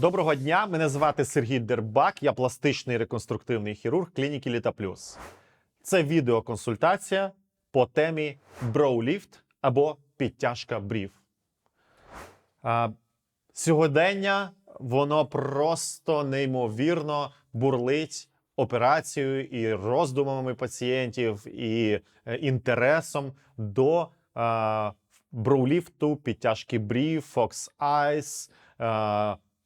Доброго дня, мене звати Сергій Дербак, я пластичний реконструктивний хірург клініки Літа Плюс. Це відеоконсультація по темі броуліфт або підтяжка брів. Сьогодення воно просто неймовірно бурлить операцією і роздумами пацієнтів, і е, інтересом до а, броуліфту, підтяжки брів, Fox Eyes,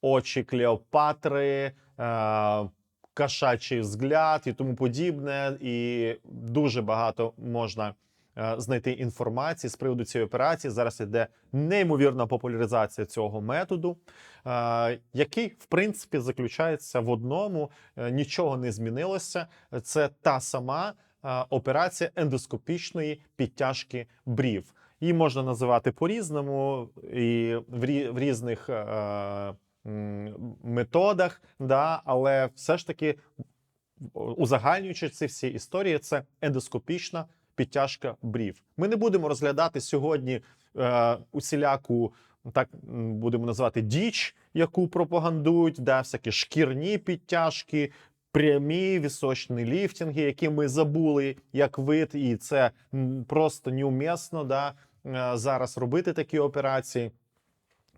очі Клеопатри, е, кошачий взгляд і тому подібне. І дуже багато можна е, знайти інформації з приводу цієї операції. Зараз іде неймовірна популяризація цього методу, е, який, в принципі, заключається в одному: нічого не змінилося. Це та сама операція ендоскопічної підтяжки брів. Її можна називати по-різному і в, різних методах, да, але все ж таки, узагальнюючи ці всі історії, це ендоскопічна підтяжка брів. Ми не будемо розглядати сьогодні е, усіляку, так будемо називати діч, яку пропагандують, да, всякі шкірні підтяжки. Прямі вісочні ліфтинги, які ми забули як вид, і це просто неумісно да, е, зараз робити такі операції.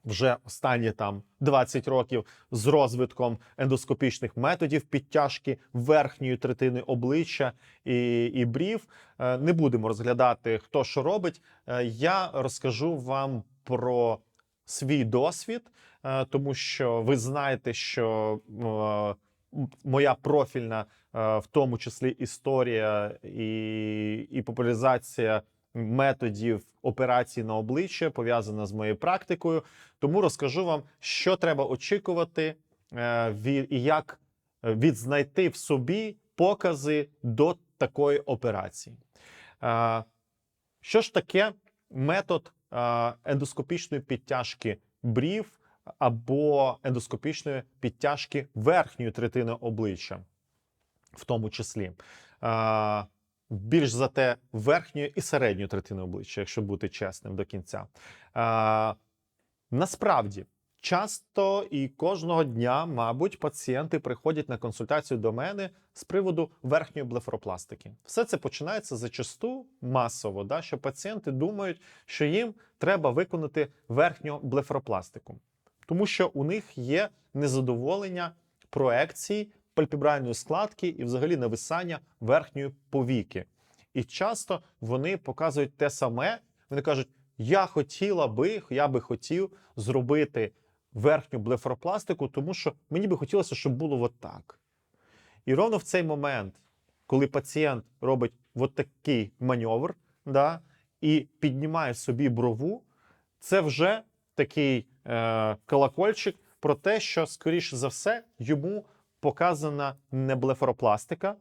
Вже останні там 20 років з розвитком ендоскопічних методів підтяжки верхньої третини обличчя і, і брів. Е, Не будемо розглядати, хто що робить. Е, Я розкажу вам про свій досвід, е, тому що ви знаєте, що моя профільна, в тому числі історія і, і популяризація методів операцій на обличчя пов'язана з моєю практикою. Тому розкажу вам, що треба очікувати е, і як е, відзнайти в собі покази до такої операції. Е, Що ж таке метод ендоскопічної підтяжки брів або ендоскопічної підтяжки верхньої третини обличчя, в тому числі? Більш за те, верхньої і середньої третини обличчя, якщо бути чесним до кінця. Е, Насправді, часто і кожного дня, мабуть, пацієнти приходять на консультацію до мене з приводу верхньої блефоропластики. Все це починається зачасту масово, да, що пацієнти думають, що їм треба виконати верхню блефоропластику, тому що у них є незадоволення проекції пальпібральної складки і взагалі нависання верхньої повіки. І часто вони показують те саме. Вони кажуть: я хотіла би, я би хотів зробити верхню блефоропластику, тому що мені би хотілося, щоб було отак. І ровно в цей момент, коли пацієнт робить от такий маневр, да, і піднімає собі брову, це вже такий е, колокольчик про те, що, скоріше за все, йому показана не блефоропластика,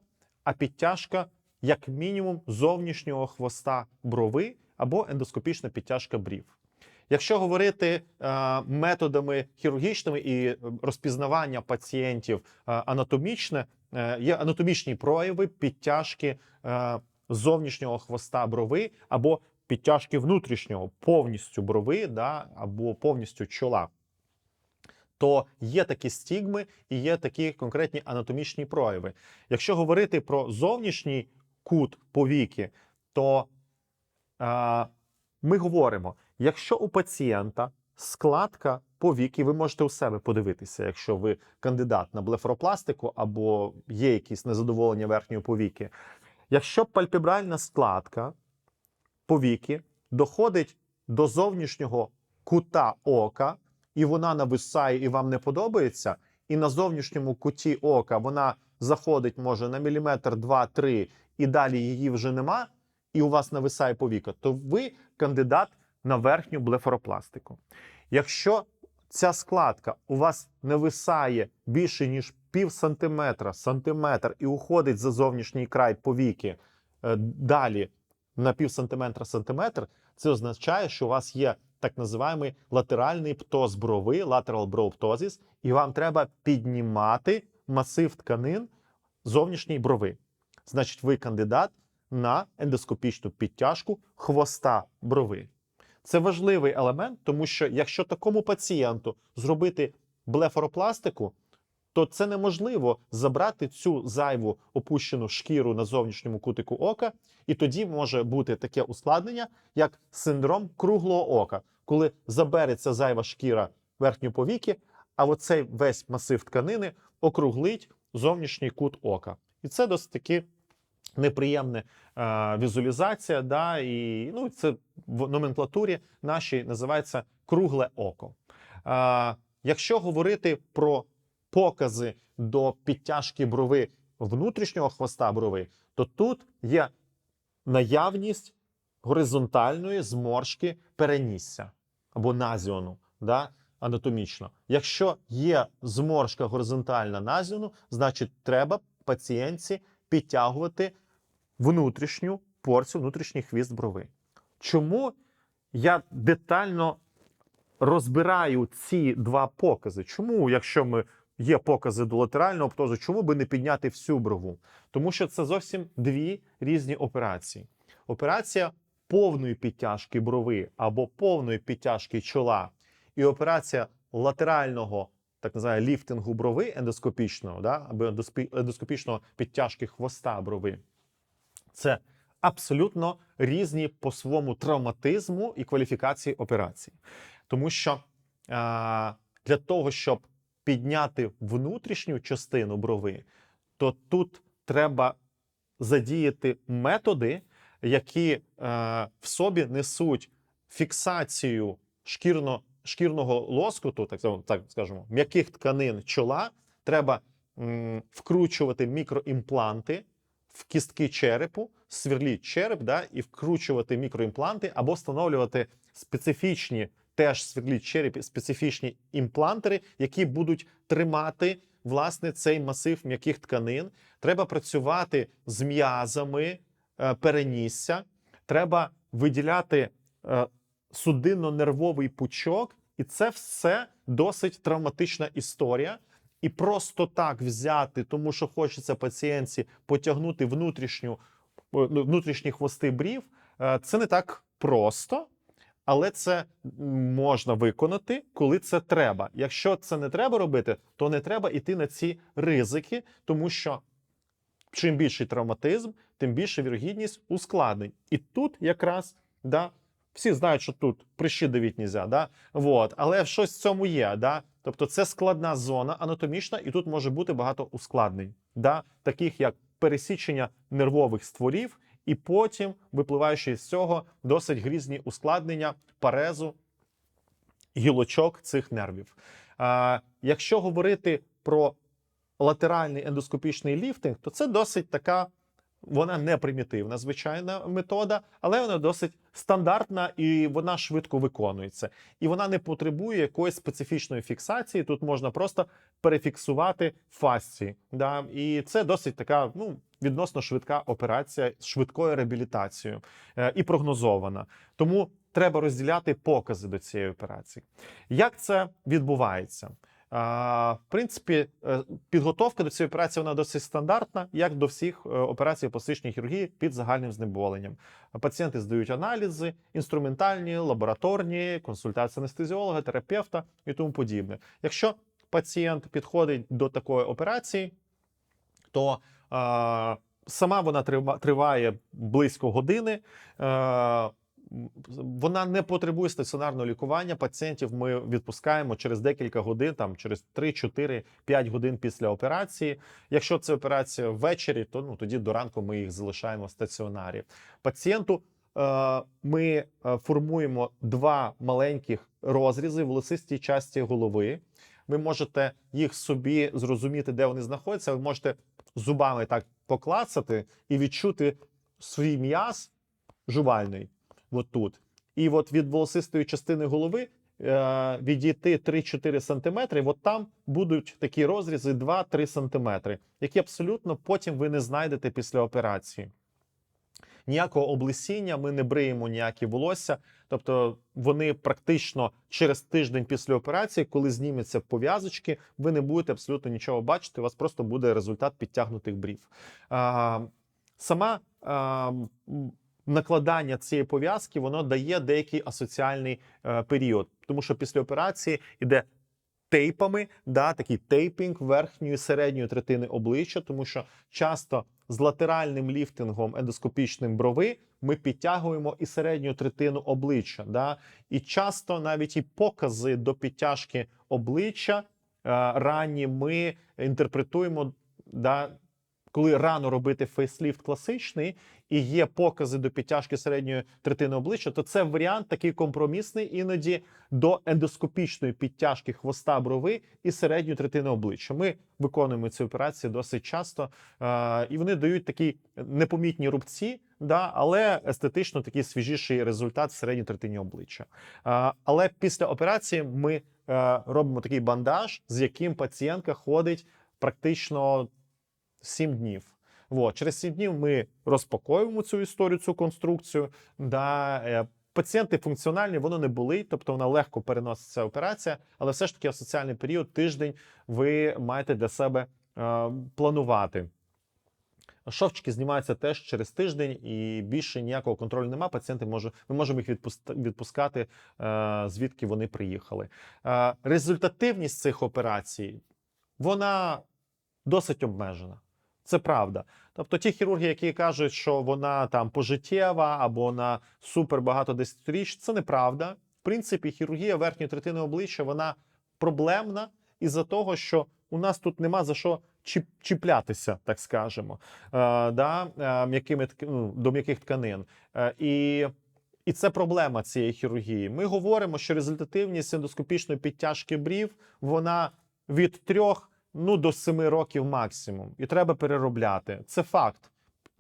а підтяжка, як мінімум, зовнішнього хвоста брови або ендоскопічна підтяжка брів. Якщо говорити е, методами хірургічними і розпізнавання пацієнтів е, анатомічне, е, є анатомічні прояви підтяжки зовнішнього хвоста брови або підтяжки внутрішнього повністю брови, да, або повністю чола. То є такі стігми і є такі конкретні анатомічні прояви. Якщо говорити про зовнішній кут повіки, то е, ми говоримо, якщо у пацієнта складка повіки, ви можете у себе подивитися, якщо ви кандидат на блефоропластику або є якісь незадоволення верхньої повіки. Якщо пальпебральна складка повіки доходить до зовнішнього кута ока, і вона нависає, і вам не подобається, і на зовнішньому куті ока вона заходить, може, на міліметр, два-три, і далі її вже нема, і у вас нависає повіка, то ви кандидат на верхню блефоропластику. Якщо ця складка у вас нависає більше, ніж пів сантиметра, сантиметр, і уходить за зовнішній край повіки е, далі на пів сантиметра, сантиметр, це означає, що у вас є так називаємий латеральний птоз брови, lateral brow ptosis, і вам треба піднімати масив тканин зовнішньої брови. Значить, ви кандидат на ендоскопічну підтяжку хвоста брови. Це важливий елемент, тому що якщо такому пацієнту зробити блефаропластику, то це неможливо забрати цю зайву опущену шкіру на зовнішньому кутику ока, і тоді може бути таке ускладнення, як синдром круглого ока, коли забереться зайва шкіра верхньої повіки, а оцей весь масив тканини округлить зовнішній кут ока. І це досить таки неприємна е, візуалізація. Да, і ну, це в номенклатурі нашій називається кругле око. Е, якщо говорити про покази до підтяжки брови внутрішнього хвоста брови, то тут є наявність горизонтальної зморшки перенісся або назіону да, анатомічно. Якщо є зморшка горизонтальна назіону, значить треба пацієнтці підтягувати внутрішню порцію, внутрішній хвіст брови. Чому я детально розбираю ці два покази? Чому, якщо ми є покази до латерального птозу, чому би не підняти всю брову? Тому що це зовсім дві різні операції. Операція повної підтяжки брови або повної підтяжки чола, і операція латерального, так називаємо, ліфтингу брови ендоскопічного, да, або ендоскопічного підтяжки хвоста брови. Це абсолютно різні по своєму травматизму і кваліфікації операцій. Тому що а, для того, щоб підняти внутрішню частину брови, то тут треба задіяти методи, які е, в собі несуть фіксацію шкірно, шкірного лоскуту, так, так скажемо, м'яких тканин чола. Треба вкручувати мікроімпланти в кістки черепу, сверліть череп, да, і вкручувати мікроімпланти або встановлювати специфічні теж сверліть черепі специфічні імплантери, які будуть тримати власне цей масив м'яких тканин. Треба працювати з м'язами перенісся. Треба виділяти е, судинно-нервовий пучок, і це все досить травматична історія. І просто так взяти, тому що хочеться пацієнтці потягнути внутрішню, ну, внутрішні хвости брів, е, це не так просто, але це можна виконати, коли це треба. Якщо це не треба робити, то не треба йти на ці ризики, тому що чим більший травматизм, тим більша вірогідність ускладнень. І тут якраз да, всі знають, що тут прищі давіть нельзя, да? вот. але щось в цьому є. Да? Тобто це складна зона анатомічна, і тут може бути багато ускладнень, да? таких як пересічення нервових стволів, і потім, випливаючи з цього, досить грізні ускладнення парезу гілочок цих нервів. А, якщо говорити про латеральний ендоскопічний ліфтинг, то це досить така. Вона не примітивна, звичайна метода, але вона досить стандартна і вона швидко виконується. І вона не потребує якоїсь специфічної фіксації. Тут можна просто перефіксувати фасції. Да? І це досить така ну, відносно швидка операція з швидкою реабілітацією е, і прогнозована. Тому треба розділяти покази до цієї операції. Як це відбувається? В принципі, е, підготовка до цієї операції вона досить стандартна, як до всіх е, операцій пластичної хірургії під загальним знеболенням. Пацієнти здають аналізи, інструментальні, лабораторні, консультація анестезіолога, терапевта і тому подібне. Якщо пацієнт підходить до такої операції, то а, сама вона трива- триває близько години. Е, вона не потребує стаціонарного лікування. Пацієнтів ми відпускаємо через декілька годин, там через 3, 4, 5 годин після операції. Якщо це операція ввечері, то ну тоді до ранку ми їх залишаємо в стаціонарі. Пацієнту е, ми е, формуємо два маленьких розрізи в волосистій часті голови. Ви можете їх собі зрозуміти, де вони знаходяться. Ви можете зубами так поклацати і відчути свій м'яз жувальний. От тут. І от від волосистої частини голови е, відійти 3-4 см, от там будуть такі розрізи 2-3 см, які абсолютно потім ви не знайдете після операції. Ніякого облесіння, ми не бриємо ніякі волосся. Тобто вони практично через тиждень після операції, коли зніметься пов'язочки, ви не будете абсолютно нічого бачити. У вас просто буде результат підтягнутих брів. А, сама а, накладання цієї пов'язки воно дає деякий асоціальний е, період, тому що після операції йде тейпами, да, такий тейпінг верхньої середньої третини обличчя, тому що часто з латеральним ліфтингом ендоскопічним брови ми підтягуємо і середню третину обличчя. Да? І часто навіть і покази до підтяжки обличчя е, ранні ми інтерпретуємо. Да, коли рано робити фейсліфт класичний і є покази до підтяжки середньої третини обличчя, то це варіант такий компромісний іноді до ендоскопічної підтяжки хвоста брови і середньої третини обличчя. Ми виконуємо ці операції досить часто, е, і вони дають такі непомітні рубці, да, але естетично такий свіжіший результат в середній третині обличчя. Е, але після операції ми е, робимо такий бандаж, з яким пацієнтка ходить практично 7 днів. От, через 7 днів ми розпаковуємо цю історію, цю конструкцію. Да, е, Пацієнти функціональні, воно не болить, тобто вона легко переноситься операція, але все ж таки в соціальний період, тиждень, ви маєте для себе е, планувати. Шовчики знімаються теж через тиждень, і більше ніякого контролю немає. Пацієнти може, ми можемо їх відпускати, е, звідки вони приїхали. Е, результативність цих операцій вона досить обмежена. Це правда. Тобто ті хірурги, які кажуть, що вона там пожиттєва або на супер багато десятиріч, це неправда. В принципі, хірургія верхньої третини обличчя вона проблемна із-за того, що у нас тут нема за що чіп- чіплятися, так скажемо, е, да, е, м'якими ну, до м'яких тканин. Е, і і це проблема цієї хірургії. Ми говоримо, що результативність ендоскопічної підтяжки брів вона від трьох ну, до семи років максимум. І треба переробляти. Це факт.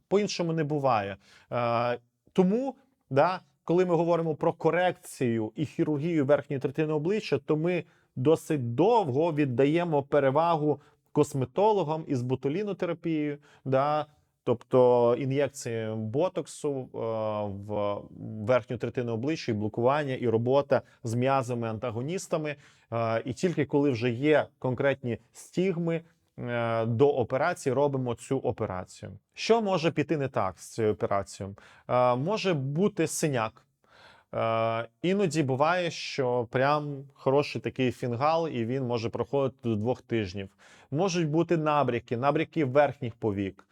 По-іншому не буває. Е, тому, да, коли ми говоримо про корекцію і хірургію верхньої третини обличчя, то ми досить довго віддаємо перевагу косметологам із ботулінотерапією. Да, Тобто ін'єкції ботоксу е, в верхню третину обличчя, і блокування, і робота з м'язами антагоністами. Е, І тільки коли вже є конкретні стігми е, до операції, робимо цю операцію. Що може піти не так з цією операцією? Може бути синяк. Іноді буває, що прям хороший такий фінгал, і він може проходити до двох тижнів. Можуть бути набряки, набряки верхніх повік.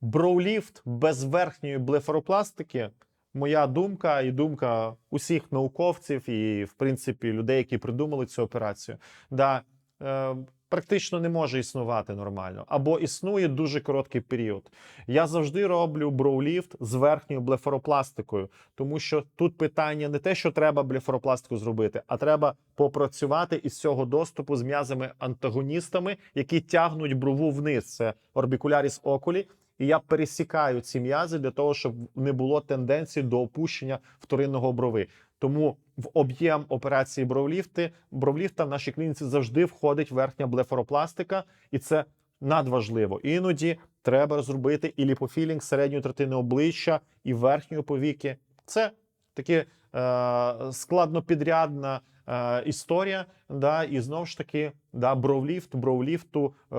Броуліфт без верхньої блефаропластики. Моя думка і думка усіх науковців, і в принципі людей, які придумали цю операцію, да, е, практично не може існувати нормально або існує дуже короткий період. Я завжди роблю броуліфт з верхньою блефаропластикою, тому що тут питання не те, що треба блефаропластику зробити, а треба попрацювати із цього доступу з м'язами-антагоністами, які тягнуть брову вниз. Це орбікуляріс окулі. І я пересікаю ці м'язи для того, щоб не було тенденції до опущення вторинного брови. Тому в об'єм операції бровліфти бровліфта в нашій клініці завжди входить верхня блефаропластика, і це надважливо. Іноді треба зробити і ліпофілінг середньої третини обличчя, і верхньої повіки. Це таке е, складнопідрядна е, історія. Да, і знову ж таки, да, бровліфт, бровліфту е,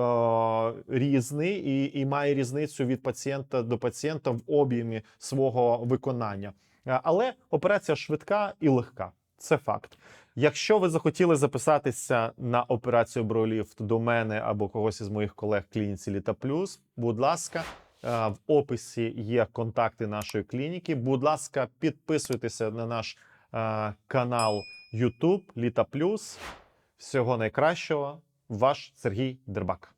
різний і, і має різницю від пацієнта до пацієнта в об'ємі свого виконання. Е, Але операція швидка і легка. Це факт. Якщо ви захотіли записатися на операцію Броуліфт до мене або когось із моїх колег клініці Літа Плюс, будь ласка, е, в описі є контакти нашої клініки. Будь ласка, підписуйтеся на наш е, канал YouTube Літа Плюс. Всього найкращого, ваш Сергій Дербак.